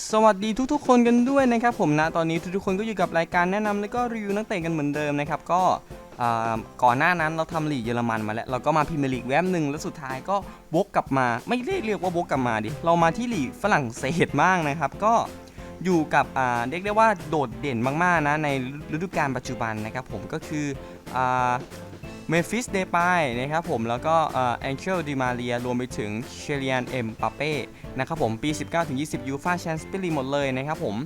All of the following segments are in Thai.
สวัสดีทุกๆ คนกันด้วยนะครับผมนะตอนนี้ทุกๆคนก็อยู่กับรายการแนะนำและก็รีวิวนักเตะกันเหมือนเดิมนะครับก็ก่อนหน้านั้นเราทำลีกเยอรมันมาแล้ว เราก็มาพรีเมียร์ลีกแวบหนึ่งแล้วสุดท้ายก็วกกลับมา ไม่ได้เรียกว่าวกกลับมาดิเรามาที่ลีกฝรั่งเศสบ้างนะครับ ก็อยู่กับอ่าเรียกได้ว่าโดดเด่นมากๆนะในฤดูกาลปัจจุบันนะครับผมก็คืออ เมฟิสเดปายนะครับผมแล้วก็แองเจลดิมาเรียรวมไปถึงเชลียนเอ็มปาเป้นะครับผมปี 19-20 ยูฟาแชมเปี้ยนลีกหมดเลยนะครับผม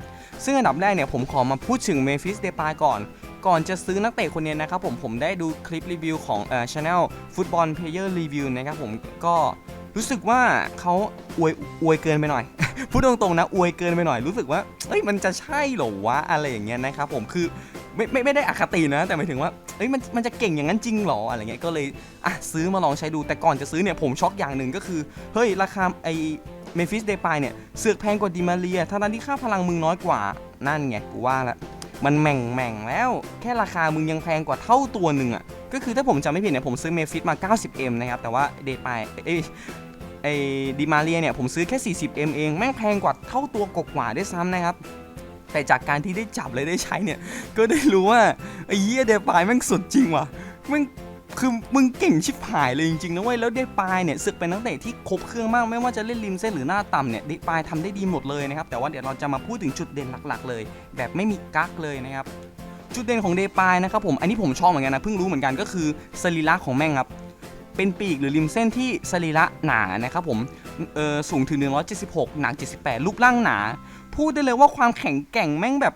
ซึ่งอันดับแรกเนี่ยผมขอมาพูดถึงเมฟิสเดปายก่อนก่อนจะซื้อนักเตะคนนี้นะครับผมผมได้ดูคลิปรีวิวของเอ่อช anel ฟุตบอลเพลเยอร์รีวิวนะครับผมก็รู้สึกว่าเขาอวยอวยเกินไปหน่อย พูดตรงๆนะอวยเกินไปหน่อยรู้สึกว่าเอ้ยมันจะใช่เหรอวะอะไรอย่างเงี้ยนะครับผมคือ ไม่ไม่ไม่ได้อคตินะ แต่หมายถึงว่าเอ้ยมันมันจะเก่งอย่างนั้นจริงหรออะไรเงี้ยก็เลยอะซื้อมาลองใช้ดูแต่ก่อนจะซื้อเนี่ยผมช็อกอย่างหนึ่งก็คือเฮ้ยราคาไอเมฟิสเดปายเนี่ยเสือกแพงกว่าดิมาเรียทั้งๆที่ค่าพลังมึงน้อยกว่านั่นไงกูว่าละมันแหม่งแหม่งแล้ว แค่ราคามึงยังแพงกว่าเท่าตัวหนึ่งอะก็คือถ้าผมจำไม่ผิดเนี่ยผมซื้อเมฟิสมา 90M นะครับแต่ว่าเดปายเอ้ยไอดิมาเรียเนี่ยผมซื้อแค่ 40M เองแม่งแพงกว่าเท่าตัวกกว่าๆด้วยซ้ำนะครับ แต่จากการที่ได้จับเลยได้ใช้เนี่ย ก็ได้รู้ว่าไอ้เหี้ยเดปายแม่งสุดจริงว่ะแม่งคือมึงเก่งชิบหายเลยจริงๆนะเว้ยแล้วเดปายเนี่ยสึกเป็นนักเตะที่ครบเครื่องมากไม่ว่าจะเล่นริมเส้นหรือหน้าต่ำเนี่ยเดปายทำได้ดีหมดเลยนะครับแต่ว่าเดี๋ยวเราจะมาพูดถึงจุดเด่นหลักๆ เลย แบบไม่มีกั๊กเลยนะครับจุดเด่นของเดปายนะครับผมอันนี้ผมชอบเหมือนกันนะเพิ่งรู้เหมือนกันก็คือสรีระของแม่งครับเป็นปีกหรือริมเส้นที่สรีระหนานะครับผมเออสูงถึง 176 หนัก 78 รูปร่างหนา พูดได้เลยว่าความแข็งแกร่งแม่งแบบ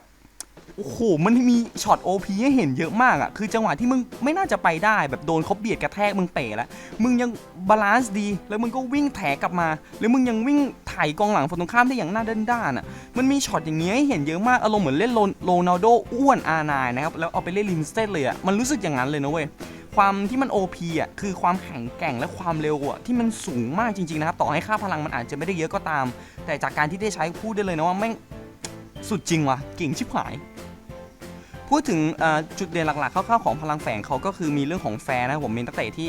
โอ้โหมันมีช็อต OP ให้เห็นเยอะมากอะคือจังหวะที่มึงไม่น่าจะไปได้แบบโดนเขาเบียดกระแทกมึงเป๋แล้ว มึงยังบาลานซ์ดี แล้วมึงก็วิ่งแถกลับมา แล้วมึงยังวิ่งไถ่กองหลังฝั่งตรงข้ามได้อย่างหน้าด้านๆอะมันมีช็อตอย่างเงี้ยให้เห็นเยอะมาก อารมณ์เหมือนเล่นโรโรนัลโดอ้วนอาร์ไนนะครับ แล้วเอาไปเล่นริมสเตนเลยอะ มันรู้สึกอย่างนั้นเลยนะเว้ย ความที่มัน OP อะคือความแข็งแกร่งและความเร็วอะที่มันสูงมากจริงๆนะครับต่อให้ค่าพลังมันอาจจะไม่ได้เยอะก็ตาม แต่จากการที่ได้ใช้พูดได้เลยนะว่าแม่งสุดจริงว่ะเก่งชิบหายพูดถึงจุดเด่นหลักๆคร่าวๆของพลังแฝงเขาก็คือมีเรื่องของแฟร์นะครับผมมีนักเตะที่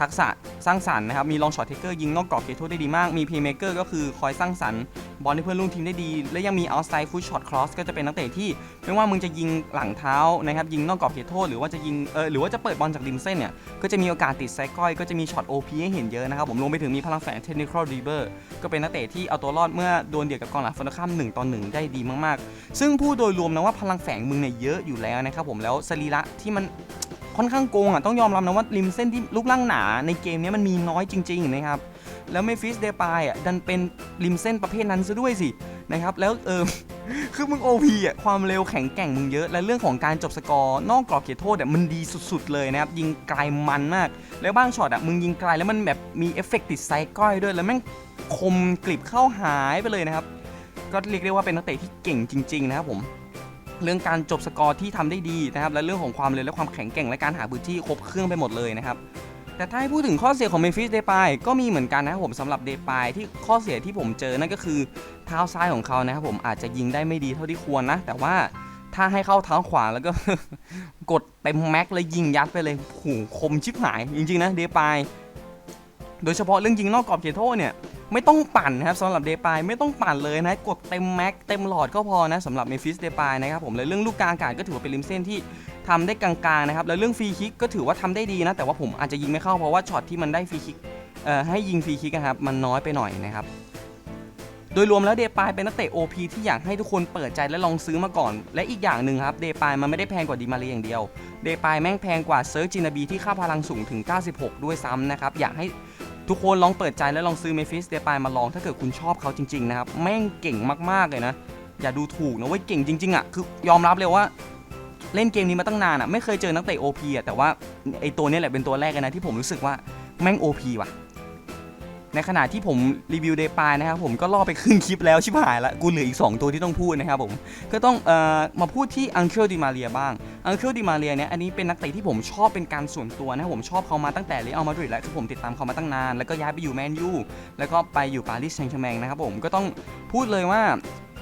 ทักษะสร้างสรรค์นะครับมีลองช็อตเทคเกอร์ยิงนอกกรอบเขตโทษได้ดีมาก มีเพย์เมเกอร์ก็คือคอยสร้างสรรค์บอลให้เพื่อนร่วมทีมได้ดี และยังมีเอาท์ไซด์ฟุตช็อตครอสก็จะเป็นนักเตะที่ ไม่ว่ามึงจะยิงหลังเท้านะครับยิงนอกกรอบเขตโทษหรือว่าจะยิงเออหรือว่าจะเปิดบอลจากริมเส้นเนี่ยก็จะมีโอกาสติดไซก้อยก็จะมีช็อต OP ให้เห็นเยอะนะครับผมรวมไปถึงมีพลังแฝงเทคนิคอลดีเบอร์ก็เป็นนักเตะที่เอาตัวรอดเมื่อโดนเดียวกับกองหลังฝั่งตรงข้าม1ต่อ1ได้ดีมากๆ ซึ่งพูดโดยรวมนะว่าพลังแฝงมึงเนี่ยเยอะอยู่แล้วนะครับผมแล้วสรีระที่มันค่อนข้างโกงอะต้องยอมรับนะว่าริมเส้นที่รูปร่างหนาในเกมนี้มันมีน้อยจริงๆนะครับ แล้วเมฟิสเดปายอะดันเป็นริมเส้นประเภทนั้นซะด้วยสินะครับแล้วเออคือมึง OP อะความเร็วแข็งแกร่งมึงเยอะ และเรื่องของการจบสกอร์นอกกรอบเขตโทษอะมันดีสุด ๆ เลยนะครับ ยิงไกลมันมาก แล้วบ้างช็อตอะมึงยิงไกลแล้วมันแบบมีเอฟเฟกต์ติดไซก้อยด้วยแล้วแม่งคมกลิบเข้าหายไปเลยนะครับ ก็เรียกได้ว่าเป็นนักเตะที่เก่งจริง ๆ นะครับผมเรื่องการจบสกอร์ที่ทำได้ดีนะครับ และเรื่องของความเร็วและความแข็งแกร่งและการหาพื้นที่ครบเครื่องไปหมดเลยนะครับ แต่ถ้าให้พูดถึงข้อเสียของเมฟิสเดปายก็มีเหมือนกันนะครับผมสำหรับเดปายที่ข้อเสียที่ผมเจอนั่นก็คือเท้าซ้ายของเขานะครับผมอาจจะยิงได้ไม่ดีเท่าที่ควรนะ แต่ว่าถ้าให้เข้าเท้าขวาแล้วก็ กดเต็มแม็กเลยยิงยัดไปเลยโหคมชิบหาย จริงๆนะเดปายโดยเฉพาะเรื่องยิงนอกกรอบเขตโทษเนี่ยไม่ต้องปั่นนะครับสำหรับเดปายไม่ต้องปั่นเลยนะกดเต็มแม็กเต็มหลอดก็พอนะสำหรับเมฟิสเดปายนะครับผมและเรื่องลูกกลางอากาศก็ถือว่าเป็นริมเส้นที่ ทำได้กลางๆนะครับแล้วเรื่องฟรีคิกก็ถือว่าทำได้ดีนะแต่ว่าผมอาจจะยิงไม่เข้าเพราะว่าช็อตที่มันได้ฟรีคิกให้ยิงฟรีคิกนะครับมันน้อยไปหน่อยนะครับโดยรวมแล้วเดปายเป็นนักเตะ OP ที่อยากให้ทุกคนเปิดใจและลองซื้อมาก่อน และอีกอย่างหนึ่งครับเดปายมันไม่ได้แพงกว่าดีมาเรียอย่างเดียว เดปายแม่งแพงกว่าเซิร์จินาบีที่ค่าพลังสูงถึง 96 ด้วยซ้ำนะครับอยากให้ทุกคนลองเปิดใจและลองซื้อเมฟิสเดปายมาลองถ้าเกิดคุณชอบเขาจริงๆนะครับแม่งเก่งมากๆเลยนะอย่าดูถูกนะเว้ยเก่งจริงๆอะคือยอมรับเลยว่า เล่นเกมนี้มาตั้งนานอะไม่เคยเจอนักเตะ OP อะแต่ว่าไอตัวนี้แหละเป็นตัวแรกเลยนะที่ผมรู้สึกว่าแม่ง OP ว่ะ ในขณะที่ผมรีวิวเดปายนะครับผมก็ล่อไปครึ่งคลิปแล้วชิบหายละกูเหลืออีก 2 ตัวที่ต้องพูดนะครับผม ก็ต้องเอ่อมาพูดที่อังเคิลดิมาเรียบ้างอังเคิลดิมาเรียเนี่ยอันนี้เป็นนักเตะที่ผมชอบเป็นการส่วนตัวนะผมชอบเขามาตั้งแต่เรอัลมาดริดแล้วคือผมติดตามเขามาตั้งนาน แล้วก็ย้ายไปอยู่แมนยูแล้วก็ไปอยู่ปารีสแซงต์แชร์แมงนะครับผมก็ต้องพูดเลยว่า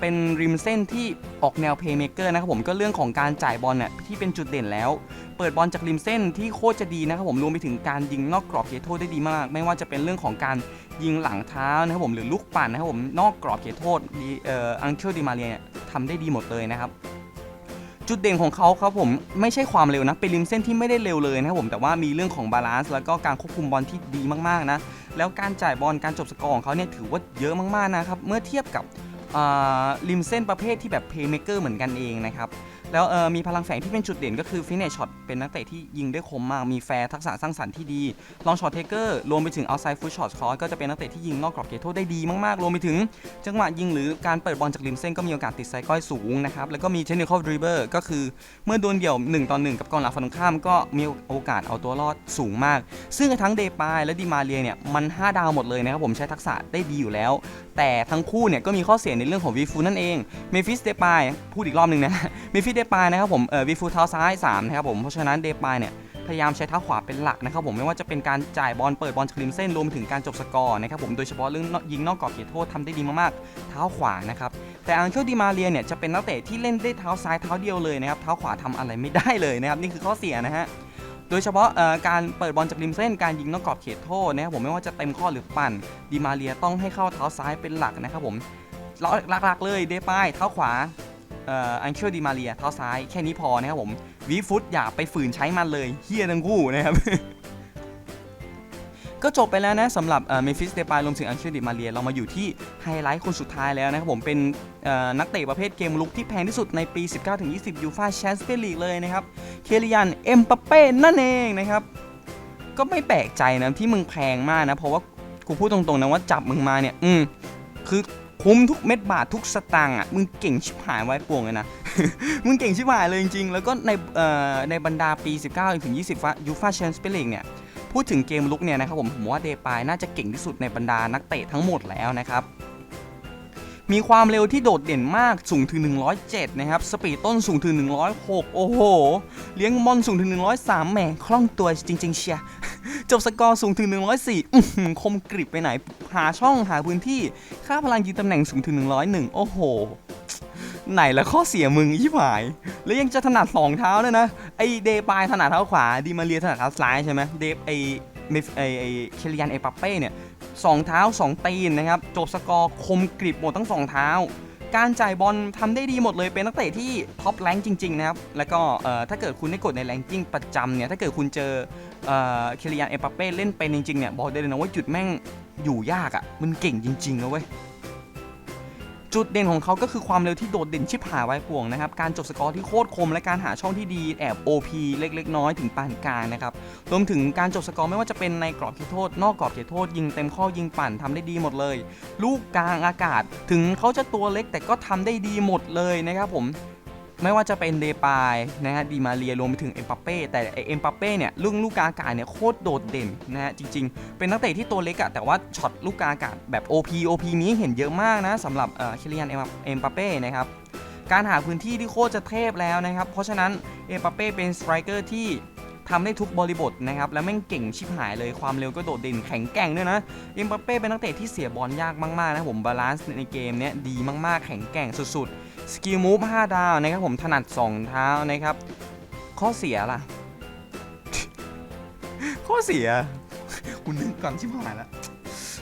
เป็นริมเส้นที่ออกแนวเพย์เมเกอร์นะครับผมก็เรื่องของการจ่ายบอลเนี่ยที่เป็นจุดเด่นแล้ว เปิดบอลจากริมเส้นที่โคตรจะดีนะครับผมรวมไปถึงการยิงนอกกรอบเขตโทษได้ดีมาก ไม่ว่าจะเป็นเรื่องของการยิงหลังเท้านะครับผมหรือลูกปั่นนะครับผมนอกกรอบเขตโทษดีเอ่ออังเคิลดิมาเรียเนี่ยทำได้ดีหมดเลยนะครับจุดเด่นของเขาครับผมไม่ใช่ความเร็วนะเป็นริมเส้นที่ไม่ได้เร็วเลยนะครับผมแต่ว่ามีเรื่องของบาลานซ์แล้วก็การควบคุมบอลที่ดีมากๆนะแล้วการจ่ายบอลการจบสกอร์ของเขาเนี่ยถือว่าเยอะมากๆนะครับเมื่อเทียบกับ ริมเส้นประเภทที่แบบเพย์เมเกอร์เหมือนกันเองนะครับ แล้วมีพลังแฝงที่เป็นจุดเด่นก็คือฟินเนชช็อตเป็นนักเตะที่ยิงได้คมมากมีแฟร์ทักษะสร้างสรรค์ที่ดีลองช็อตเทเกอร์รวมไปถึงเอาไซฟุตช็อตคอร์ก็จะเป็นนักเตะที่ยิงนอกกรอบเขตโทษได้ดีมากๆ รวมไปถึง จังหวะยิงหรือการเปิดบอลจากริมเส้นก็มีโอกาสติดไซก้อยสูงนะครับแล้วก็มีเทคนิคอลดริเบอร์ก็คือเมื่อโดนเดี่ยว1ต่อ1กับกองหลังฝั่งตรงข้ามก็มีโอกาสเอาตัวรอดสูงมาก ซึ่งทั้งเดปายและดิมาเรียเนี่ยมัน 5 ดาวหมดเลยนะครับผมใช้ทักษะได้ดีอยู่แล้วแต่ทั้งคู่เนี่ยก็มีข้อเสียในเรื่องของวีฟูนั่นเองเมฟิสเดปายพูดอีกรอบหนึ่งนะเมฟิสเดปายนะครับผมเอ่อวีฟูเท้าซ้าย3นะครับผมเพราะฉะนั้นเดปายเนี่ยพยายามใช้เท้าขวาเป็นหลักนะครับผมไม่ว่าจะเป็นการจ่ายบอลเปิดบอลจากริมเส้นรวมถึงการจบสกอร์นะครับผมโดยเฉพาะเรื่องยิงนอกกรอบเขตโทษทำได้ดีมากๆ เท้าขวานะครับแต่อังเคิลดิมาเรียเนี่ยจะเป็นนักเตะที่เล่นได้เท้าซ้ายเท้าเดียวเลยนะครับเท้าขวาทำอะไรไม่ได้เลยนะครับนี่คือข้อเสียนะฮะ โดยเฉพาะการเปิดบอลจากริมเส้นการยิงนอกกรอบเขตโทษนะครับผมไม่ว่าจะเต็มข้อหรือปั่นดีมาเรียต้องให้เข้าเท้าซ้ายเป็นหลักนะครับผมหลักๆเลยเดป้ายเท้าขวาอังเคิลดีมาเรียเท้าซ้ายแค่นี้พอนะครับผมวีฟุตอย่าไปฝืนใช้มันเลยเฮียทั้งคู่นะครับ ก็จบไปแล้วนะสำหรับเมฟิสเดปายรวมถึงอังเคิลดิมาเรียเรามาอยู่ที่ไฮไลท์คนสุดท้ายแล้วนะครับผมเป็นนักเตะประเภทเกมลุกที่แพงที่สุดในปี 19-20 ยูฟาแชมเปี้ยนลีกเลยนะครับ เคลิยันเอ็มปาเป้นั่นเองนะครับก็ไม่แปลกใจนะที่มึงแพงมากนะ เพราะว่ากูพูดตรงๆนะว่าจับมึงมาเนี่ย อืมคือคุ้มทุกเม็ดบาททุกสตางค์อะมึงเก่งชิบหายไว้ป่วงเลยนะมึงเก่งชิบหายเลยจริงๆ แล้วก็ในเอ่อในบรรดาปี 19ถึง20ฟายูฟาแชมเปี้ยนลีกเนี่ย พูดถึงเกมลุกเนี่ยนะครับผมผมว่าเดปายน่าจะเก่งที่สุดในบรรดานักเตะทั้งหมดแล้วนะครับมีความเร็วที่โดดเด่นมากสูงถึง 107 นะครับ สปีดต้นสูงถึง 106 โอ้โห เลี้ยงบอลสูงถึง 103 แหมคล่องตัวจริง ๆ เชียจบสกอร์สูงถึง 104อืคมกริบไปไหน หาช่องหาพื้นที่ ค่าพลังยิงตำแหน่งสูงถึง 101 โอ้โห ไหนละข้อเสียมึงอีผาย แล้วยังจะถนัดสองเท้าด้วยนะ ไอเดปายถนัดเท้าขวา ดีมาเรียถนัดเท้าซ้ายใช่ไหมเดฟไอเมฟไอไอเคลิยันเอปัปเป้เนี่ยสองเท้า2ตีนนะครับ จบสกอร์คมกริบหมดทั้งสองเท้า การจ่ายบอลทำได้ดีหมดเลย เป็นนักเตะที่ท็อปแรงจริง ๆ นะครับ แล้วก็ถ้าเกิดคุณได้กดในแรงกิ้งประจำเนี่ย ถ้าเกิดคุณเจอเคลิยนเอปัปเป้เล่นเป็นจริงๆเนี่ย บอกได้เลยนะว่าจุดแม่งอยู่ยากอะ่ะ มันเก่งจริงๆนะเว้ย จุดเด่นของเขาก็คือความเร็วที่โดดเด่นชิบหายไว้ป่วงนะครับ การจบสกอร์ที่โคตรคมและการหาช่องที่ดีแอบ OP เล็กๆ น้อยๆถึงปานกลางนะครับ รวมถึงการจบสกอร์ไม่ว่าจะเป็นในกรอบเขตโทษ นอกกรอบเขตโทษ ยิงเต็มข้อยิงปั่นทำได้ดีหมดเลย ลูกกลางอากาศ ถึงเขาจะตัวเล็กแต่ก็ทำได้ดีหมดเลยนะครับผม ไม่ว่าจะเป็นเดปายนะฮะดีมาเรียรวมไปถึงเอ็มปัปเป้แต่เอ็มปัปเป้เนี่ยลูกลูกกลาอากาศเนี่ยโคตรโดดเด่นนะฮะจริง ๆ เป็นนักเตะที่ตัวเล็กอะแต่ว่าช็อตลูกกาอากาศแบบ OP OP นี้เห็นเยอะมากนะสำหรับเอ่อคิริยันเอ็มปัปเป้นะครับการหาพื้นที่ที่โคตรจะเทพแล้วนะครับ เพราะฉะนั้นเอ็มปัปเป้เป็นสไตรเกอร์ที่ทำได้ทุกบริบทนะครับ และแม่งเก่งชิบหายเลยความเร็วก็โดดเด่นแข็งแกร่งด้วยนะเอ็มปัปเป้เป็นนักเตะที่เสียบอลยากมากๆนะผมบาลานซ์ในเกมเนี้ยดีมากๆ แข็งแกร่งสุดๆ สกิลมูฟ5ดาวนะครับผมถนัด 2 เท้านะครับ ข้อเสียล่ะ ข้อเสียคุณนึกก่อนชิบหายแล้ว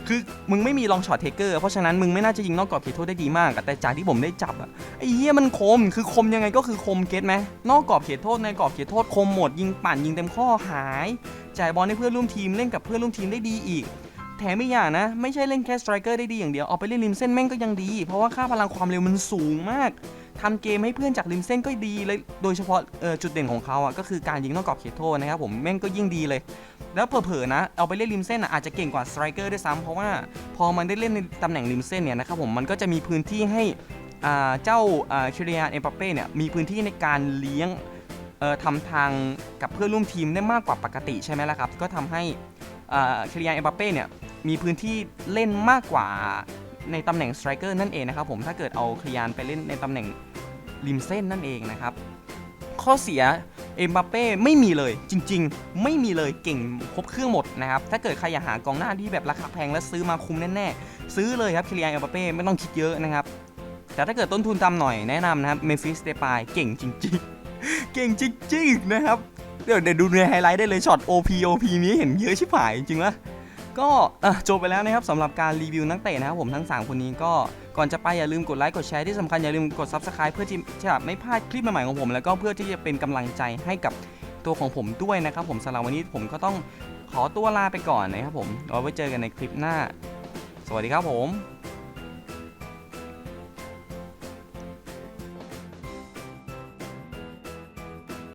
คือมึงไม่มีลองช็อตเทเกอร์เพราะฉะนั้นมึงไม่น่าจะยิงนอกกรอบเขตโทษได้ดีมากแต่จากที่ผมได้จับอะไอ้เหี้ยมันคมคือคมยังไงก็คือคมเก็ตไหมนอกกรอบเขตโทษในกรอบเขตโทษคมหมดยิงปั่นยิงเต็มข้อหาย จ่ายบอลให้เพื่อนร่วมทีมเล่นกับเพื่อนร่วมทีมได้ดีอีก แถมไม่อย่างนะ ไม่ใช่เล่นแค่สไตรเกอร์ได้ดีอย่างเดียวเอาไปเล่นริมเส้นแม่งก็ยังดี เพราะว่าค่าพลังความเร็วมันสูงมากทำเกมให้เพื่อนจากริมเส้นก็ดีเลยโดยเฉพาะจุดเด่นของเขาอะก็คือการยิงนอกกรอบเขตโทษนะครับผมแม่งก็ยิ่งดีเลย แล้วเผลอๆนะ เอาไปเล่นริมเส้นอะอาจจะเก่งกว่าสไตรเกอร์ด้วยซ้ำเพราะว่าพอมันได้เล่นในตำแหน่งริมเส้นเนี่ยนะครับผมมันก็จะมีพื้นที่ให้เจ้าคิริยานเอ็มปัปเป้เนี่ยมีพื้นที่ในการเลี้ยงทำทางกับเพื่อนร่วมทีมได้มากกว่าปกติใช่ไหมล่ะครับก็ทำให้คิริยนเอ็มปัปเป้เนี่ย มีพื้นที่เล่นมากกว่าในตำแหน่งสไตรเกอร์นั่นเองนะครับผมถ้าเกิดเอาคยานไปเล่นในตำแหน่งริมเส้นนั่นเองนะครับ ข้อเสียเอ็มบัปเป้ไม่มีเลยจริง ๆ ไม่มีเลยเก่งครบเครื่องหมดนะครับ ถ้าเกิดใครอยากหากองหน้าที่แบบราคาแพงและซื้อมาคุ้มแน่ๆ ซื้อเลยครับคิริยานเอ็มบัปเป้ไม่ต้องคิดเยอะนะครับ แต่ถ้าเกิดต้นทุนต่ำหน่อยแนะนำนะครับเมฟิสเดปายเก่งจริง ๆ เก่งจริง ๆ นะครับ เดี๋ยวเดี๋ยวดูในไฮไลท์ได้เลยช็อต OP OP นี้เห็นเยอะชิบหายจริงๆวะ ก็จบไปแล้วนะครับสำหรับการรีวิวนักเตะนะครับผมทั้ง 3 คนนี้ก็ก่อนจะไปอย่าลืมกดไลค์กดแชร์ที่สำคัญอย่าลืมกด Subscribe เพื่อที่จะไม่พลาดคลิปใหม่ๆของผม แล้วก็เพื่อที่จะเป็นกำลังใจให้กับตัวของผมด้วยนะครับผมสำหรับวันนี้ผมก็ต้องขอตัวลาไปก่อนนะครับผมเอาไว้เจอกันในคลิปหน้า สวัสดีครับผม